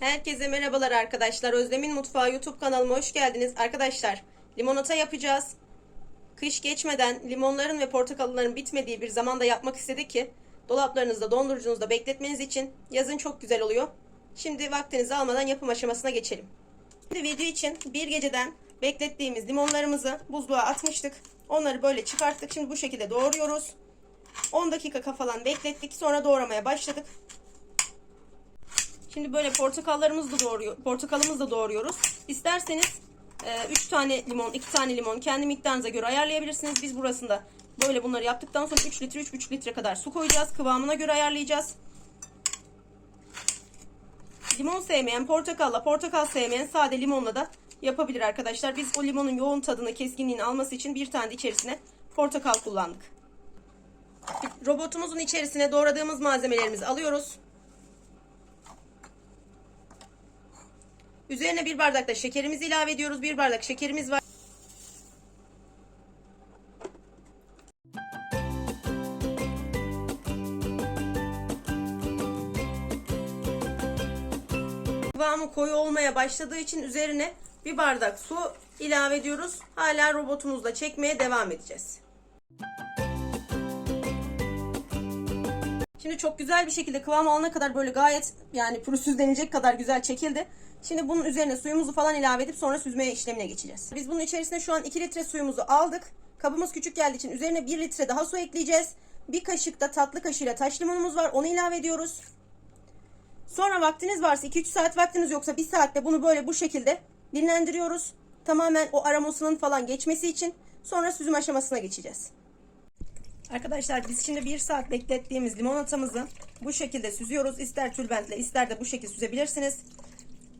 Herkese merhabalar arkadaşlar. Özlem'in Mutfağı YouTube kanalıma hoş geldiniz. Arkadaşlar limonata yapacağız. Kış geçmeden limonların ve portakalların bitmediği bir zamanda yapmak istedik ki dolaplarınızda dondurucunuzda bekletmeniz için yazın çok güzel oluyor. Şimdi vaktinizi almadan yapım aşamasına geçelim. Şimdi video için bir geceden beklettiğimiz limonlarımızı buzluğa atmıştık. Onları böyle çıkarttık. Şimdi bu şekilde doğruyoruz. 10 dakika falan beklettik. Sonra doğramaya başladık. Şimdi böyle portakallarımızı da doğruyor, portakalımızı da doğruyoruz. İsterseniz 3 tane limon, 2 tane limon kendi miktarınıza göre ayarlayabilirsiniz. Biz burasında böyle bunları yaptıktan sonra 3 litre, 3,5 litre kadar su koyacağız. Kıvamına göre ayarlayacağız. Limon sevmeyen portakalla, portakal sevmeyen sade limonla da yapabilir arkadaşlar. Biz o limonun yoğun tadını, keskinliğini alması için bir tane de içerisine portakal kullandık. Robotumuzun içerisine doğradığımız malzemelerimizi alıyoruz. Üzerine bir bardak da şekerimizi ilave ediyoruz. Bir bardak şekerimiz var. Kıvamı koyu olmaya başladığı için üzerine bir bardak su ilave ediyoruz. Hala robotumuzla çekmeye devam edeceğiz. Şimdi çok güzel bir şekilde kıvam alana kadar böyle gayet yani pürüzsüz denilecek kadar güzel çekildi. Şimdi bunun üzerine suyumuzu falan ilave edip sonra süzmeye işlemine geçeceğiz. Biz bunun içerisine şu an 2 litre suyumuzu aldık. Kabımız küçük geldiği için üzerine 1 litre daha su ekleyeceğiz. Bir kaşık da tatlı kaşığıyla taş limonumuz var. Onu ilave ediyoruz. Sonra vaktiniz varsa 2-3 saat vaktiniz yoksa 1 saatte bunu böyle bu şekilde dinlendiriyoruz. Tamamen o aromasının falan geçmesi için sonra süzüm aşamasına geçeceğiz. Arkadaşlar biz şimdi 1 saat beklettiğimiz limonatamızı bu şekilde süzüyoruz. İster tülbentle ister de bu şekilde süzebilirsiniz.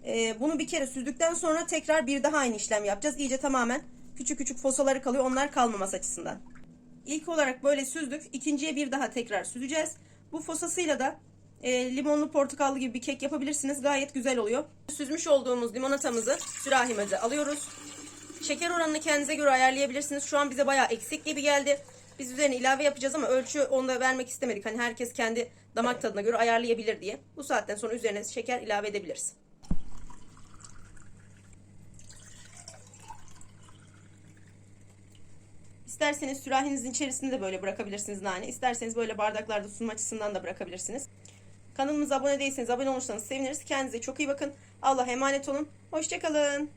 Ee, bunu bir kere süzdükten sonra tekrar bir daha aynı işlem yapacağız. İyice tamamen küçük küçük fosaları kalıyor. Onlar kalmaması açısından. İlk olarak böyle süzdük. İkinciye bir daha tekrar süzeceğiz. Bu fosasıyla da e, limonlu portakallı gibi bir kek yapabilirsiniz. Gayet güzel oluyor. Süzmüş olduğumuz limonatamızı sürahimize alıyoruz. Şeker oranını kendinize göre ayarlayabilirsiniz. Şu an bize bayağı eksik gibi geldi. Biz üzerine ilave yapacağız ama ölçü onda vermek istemedik. Hani herkes kendi damak tadına göre ayarlayabilir diye. Bu saatten sonra üzerine şeker ilave edebiliriz. İsterseniz sürahinizin içerisinde de böyle bırakabilirsiniz nane. İsterseniz böyle bardaklarda sunma açısından da bırakabilirsiniz. Kanalımıza abone değilseniz abone olursanız seviniriz. Kendinize çok iyi bakın. Allah'a emanet olun. Hoşçakalın.